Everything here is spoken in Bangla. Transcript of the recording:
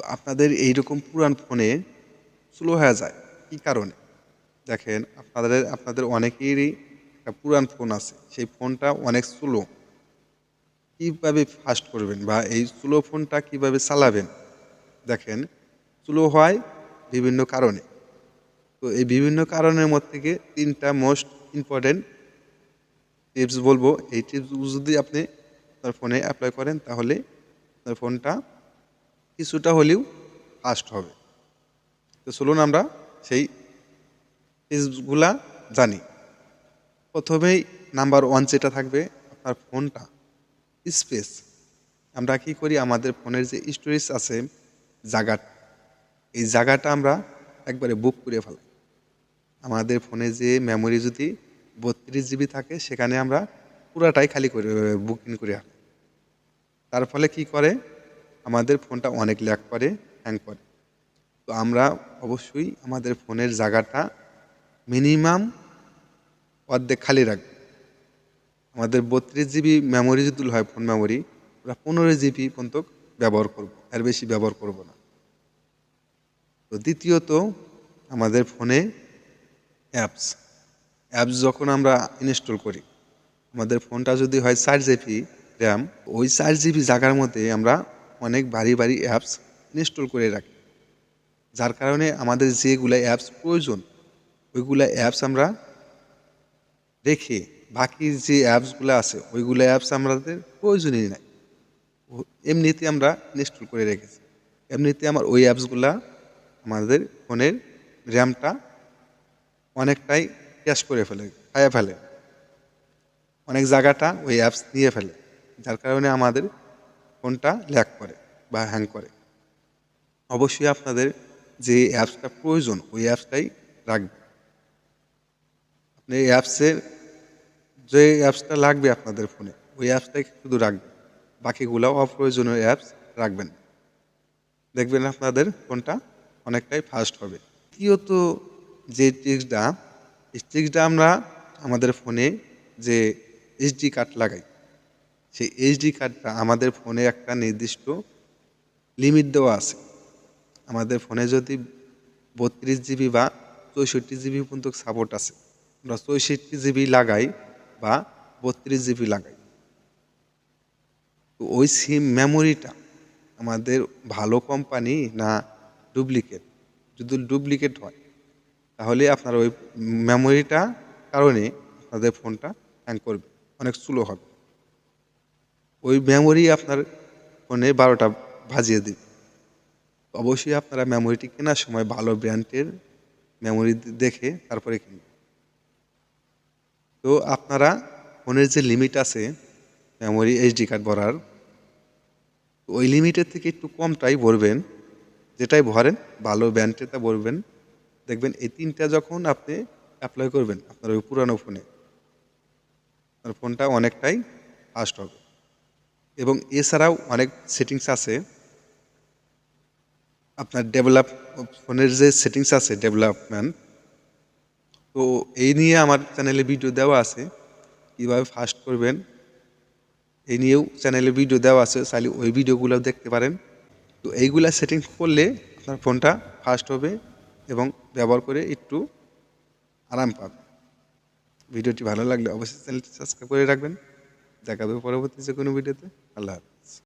তো আপনাদের এইরকম পুরান ফোনে স্লো হয়ে যায়। কী কারণে? দেখেন, আপনাদের আপনাদের অনেকেরই একটা পুরান ফোন আছে। সেই ফোনটা অনেক স্লো। কীভাবে ফাস্ট করবেন বা এই স্লো ফোনটা কীভাবে চালাবেন? দেখেন, স্লো হয় বিভিন্ন কারণে। তো এই বিভিন্ন কারণের মধ্যে থেকে তিনটা মোস্ট ইম্পর্টেন্ট টিপস বলব। এই টিপস যদি আপনি আপনার ফোনে অ্যাপ্লাই করেন, তাহলে আপনার ফোনটা কিছুটা হলেও ফাস্ট হবে। তো চলুন আমরা সেই টিপসগুলা জানি। প্রথমেই নাম্বার ওয়ান যেটা থাকবে আপনার ফোনটা স্পেস আমরা কি করি? আমাদের ফোনের যে স্টোরেজ আছে জায়গাটা, এই জায়গাটা আমরা একবারে বুক করে ফেলাই। আমাদের ফোনে যে মেমোরি যদি বত্রিশ জিবি থাকে, সেখানে আমরা পুরাটাই খালি করে বুকিং করে ফেলি তার ফলে কি করে? আমাদের ফোনটা অনেক ল্যাক করে, হ্যাং করে। তো আমরা অবশ্যই আমাদের ফোনের জায়গাটা মিনিমাম অর্ধেক খালি রাখব। আমাদের বত্রিশ জিবি মেমোরি যদি হয় ফোন মেমোরি আমরা পনেরো জিবি পর্যন্ত ব্যবহার করব, এর বেশি ব্যবহার করব না। তো দ্বিতীয়ত, আমাদের ফোনে অ্যাপস অ্যাপস যখন আমরা ইনস্টল করি, আমাদের ফোনটা যদি হয় চার জিবি র্যাম ওই চার জিবি জায়গার মধ্যে আমরা অনেক ভারী ভারী অ্যাপস ইনস্টল করে রাখি। যার কারণে আমাদের যেগুলো অ্যাপস প্রয়োজন, ওইগুলো অ্যাপস আমরা রেখে বাকি যে অ্যাপসগুলো আছে, ওইগুলো অ্যাপস আমাদের প্রয়োজনই নাই। এমনিতে আমরা ইনস্টল করে রেখেছি। এমনিতে আমার ওই অ্যাপসগুলা আমাদের ফোনের র্যামটা অনেকটাই ক্যাশ করে ফেলে, খাইয়ে ফেলে। অনেক জায়গাটা ওই অ্যাপস নিয়ে ফেলে। যার কারণে আমাদের ফোনটা ল্যাক করে বা হ্যাং করে। অবশ্যই আপনাদের যে অ্যাপসটা প্রয়োজন, ওই অ্যাপসটাই রাখবে আপনি এই অ্যাপসের যে অ্যাপসটা লাগবে আপনাদের ফোনে, ওই অ্যাপসটাই শুধু রাখবেন। বাকিগুলো অপ্রয়োজনীয় অ্যাপস রাখবেন। দেখবেন আপনাদের ফোনটা অনেকটাই ফাস্ট হবে। দ্বিতীয়ত যে ট্রিক্সটা এই ট্রিক্সটা আমরা আমাদের ফোনে যে এইচডি কার্ড লাগাই সেই এইচডি কার্ডটা আমাদের ফোনে একটা নির্দিষ্ট লিমিট দেওয়া আছে। আমাদের ফোনে যদি বত্রিশ জিবি বা চৌষট্টি জিবি পর্যন্ত সাপোর্ট আছে, আমরা চৌষট্টি জিবি লাগাই বা বত্রিশ জিবি লাগাই। তো ওই সিম মেমোরিটা আমাদের ভালো কোম্পানি না ডুপ্লিকেট যদি ডুপ্লিকেট হয়, তাহলে আপনার ওই মেমোরিটা কারণে আপনাদের ফোনটা হ্যাং করবে, অনেক স্লো হবে। ওই মেমোরি আপনার ফোনে বারোটা ভাজিয়ে দিবে। অবশ্যই আপনারা মেমোরিটি কেনার সময় ভালো ব্র্যান্ডের মেমোরি দেখে তারপরে কিনবেন। তো আপনারা ফোনের যে লিমিট আছে মেমোরি এইচডি কার্ড ভরার, ওই লিমিটের থেকে একটু কমটাই ভরবেন। যেটাই ভরেন, ভালো ব্র্যান্ডেরটা ভরবেন। দেখবেন এই তিনটা যখন আপনি অ্যাপ্লাই করবেন, আপনার ওই পুরানো ফোনে আপনার ফোনটা অনেকটাই ফাস্ট হবে। এবং এছাড়াও অনেক সেটিংস আছে। আপনার ডেভেলপ ফোনের যে সেটিংস আছে ডেভেলপমেন্ট তো এই নিয়ে আমার চ্যানেলে ভিডিও দেওয়া আছে। কীভাবে ফাস্ট করবেন, এই নিয়েও চ্যানেলে ভিডিও দেওয়া আছে, চাইলে ওই ভিডিওগুলো দেখতে পারেন। তো এইগুলা সেটিংস করলে আপনার ফোনটা ফাস্ট হবে এবং ব্যবহার করে একটু আরাম পাবে। ভিডিওটি ভালো লাগলে অবশ্যই চ্যানেলটি সাবস্ক্রাইব করে রাখবেন। দেখা হবে পরবর্তী যে কোনো ভিডিওতে। আল্লাহ হাফেজ।